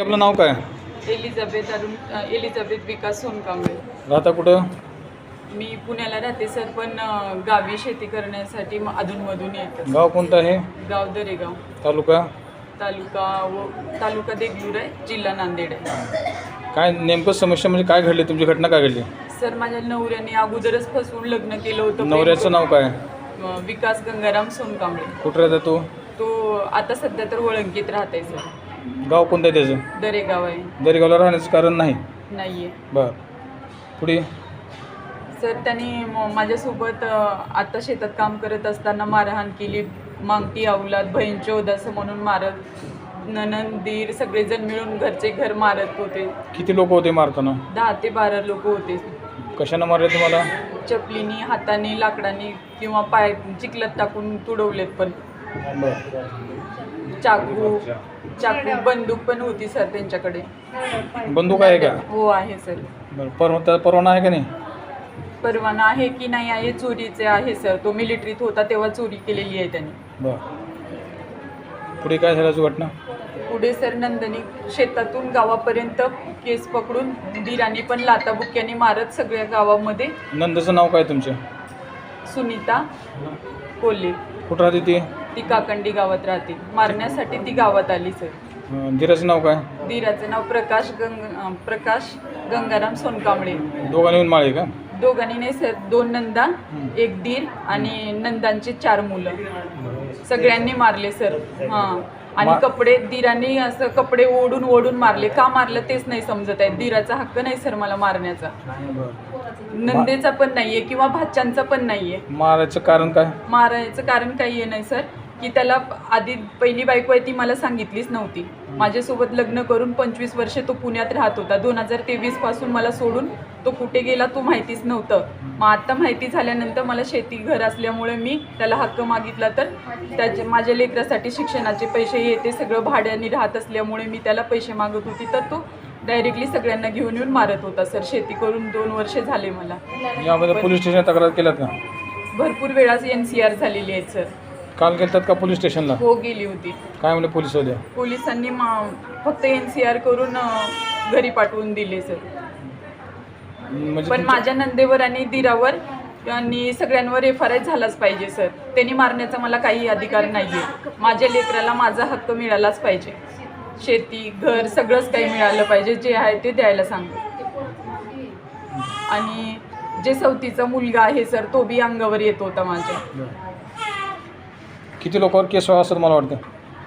आपलं नाव काय? Elizabeth Arun Elizabeth Vikas Sonkamble. राहता कुठं? मी पुण्याला राहते सर पण अ, गावी शेती करण्यासाठी म- अधूनमधून येतं. गाव कोणतं आहे? गाव दरेगाव. तालुका? तालुका व तालुका देगलूर आहे जिल्हा नांदेड आहे. काय नेमकं समस्या म्हणजे काय घडली? तुमची घटना काय घडली? सर माझ्या नवऱ्याने अगोदरच फसवून लग्न केलं होतं. नवऱ्याचं नाव काय? अ, विकास गंगाराम सोनकांबळे. कुठं राहता तू? तो आता सध्या तर वळंकीत राहत आहे सर. गाव कोणतं आहे त्याचं? दरेगाव आहे. दरेगावला राहण्याचं कारण नाही? नाही आहे बर. पुढे? सर त्यांनी म- माझ्यासोबत अ, आता शेतात काम करत असताना मारहाण केली. मागती अवलाद बहीण असं म्हणून मारत ननंद दीर सगळेजण मिळून घरचे घर मारत होते. किती लोक होते मारताना? दहा ते बारा लोक होते. कशानं मारले तुम्हाला? चपलीनी हाताने लाकडाने किंवा पाय चिखलात टाकून तुडवलेत पण. चाकू चाकू बंदूक पण होती सर त्यांच्याकडे. बंदूक आहे का? हो आहे सर. बरं पर त्याचा परवाना आहे का नाही? परवाना आहे की नाही आहे चोरीचे आहे सर. तो मिलिटरीत होता तेव्हा चोरी केलेली आहे त्यांनी. बरं. पुढे काय झालं घटना? पुढे सर नंदनी शेतातून गावापर्यंत केस पकडून दिराने पण लाताबुक्याने मारत सगळ्या गावामध्ये. नंदचं नाव काय तुमचं? सुनीता कोल्हे. कुठं राहते ती? ती काकंडी गावात राहते. मारण्यासाठी ती गावात आली सर. अं, धीराचं नाव काय? दिराचं नाव प्रकाश गंग अं, प्रकाश गंगाराम सोनकांबळे. दोघांनी येऊन माळे का? दोघांनी नाही सर. दोन नंदा एक दीर आणि नंदांचे चार मुलं. सगळ्यांनी मारले सर. हां. आणि कपडे दिरांनी असं कपडे ओढून ओढून मारले. का मारलं तेच नाही समजत आहे. दिराचा हक्क नाही सर मला मारण्याचा. नंदेचा पण नाहीये किंवा भाच्यांचा पण नाहीये. मारायचं कारण काय? मारायचं कारण काही आहे नाही सर. की त्याला आधी पहिली बायको आहे ती मला सांगितलीच नव्हती. माझ्यासोबत लग्न करून पंचवीस वर्षे तो पुण्यात राहत होता. दोन हजार तेवीसपासून मला सोडून तो कुठे गेला तो माहितीच नव्हतं. मग आता माहिती झाल्यानंतर मला शेती घर असल्यामुळे मी त्याला हक्क मागितला तर त्याचे माझ्या लेकरासाठी शिक्षणाचे पैसे हे ते सगळं भाड्याने राहत असल्यामुळे मी त्याला पैसे मागत होती. तर तो डायरेक्टली सगळ्यांना घेऊन येऊन मारत होता. सर शेती करून दोन वर्ष झाले मला. पोलीस स्टेशन तक्रार केल्यात का? भरपूर वेळाच एन सी आर झालेली आहेत सर. काल गेलतात का पोलीस स्टेशनला? हो गेली होती. काय म्हणजे पोलीस पोलिसांनी मा- फक्त एन सी आर करून अ, घरी पाठवून दिले सर. म्हणजे पण माझ्या नंदेवर आणि दिरावर आणि सगळ्यांवर एफ आर आय झालाच पाहिजे सर. त्यांनी मारण्याचा मला काही अधिकार नाही आहे माझ्या लेकराला माझा हक्क मिळालाच पाहिजे. शेती घर सगळंच काही मिळालं पाहिजे. जे आहे ते द्यायला सांगतो आणि जे सवतीचा मुलगा आहे सर तो बी अंगावर येत होता माझ्या. किती लोकांवर केस व्हावा असं मला वाटतं?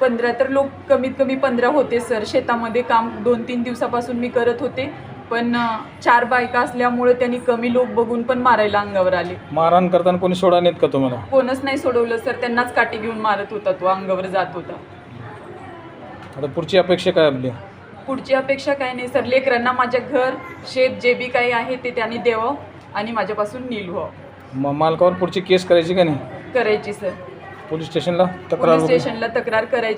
पंधरा तर लोक कमीत कमी पंधरा होते सर. शेतामध्ये काम दोन तीन दिवसापासून मी करत होते. पण चार बायका असल्यामुळे त्यांनी कमी लोक बघून पण मारायला अंगावर आले. मारहाण करताना कोणी सोडा नाहीत का तुम्हाला? कोणच नाही सोडवलं सर. त्यांनाच काठी घेऊन मारत होता तो अंगावर जात होता. आता पुढची अपेक्षा काय आपली? पुढची अपेक्षा काय नाही सर. लेकरांना माझ्या घर शेत जे बी काही आहे ते त्यांनी द्यावं आणि माझ्यापासून नील व्हावं म मालकावर पुढची केस करायची का नाही? करायची सर. पोलीस स्टेशनला तक्रार पोलीस वगैरे? स्टेशनला तक्रार करायची.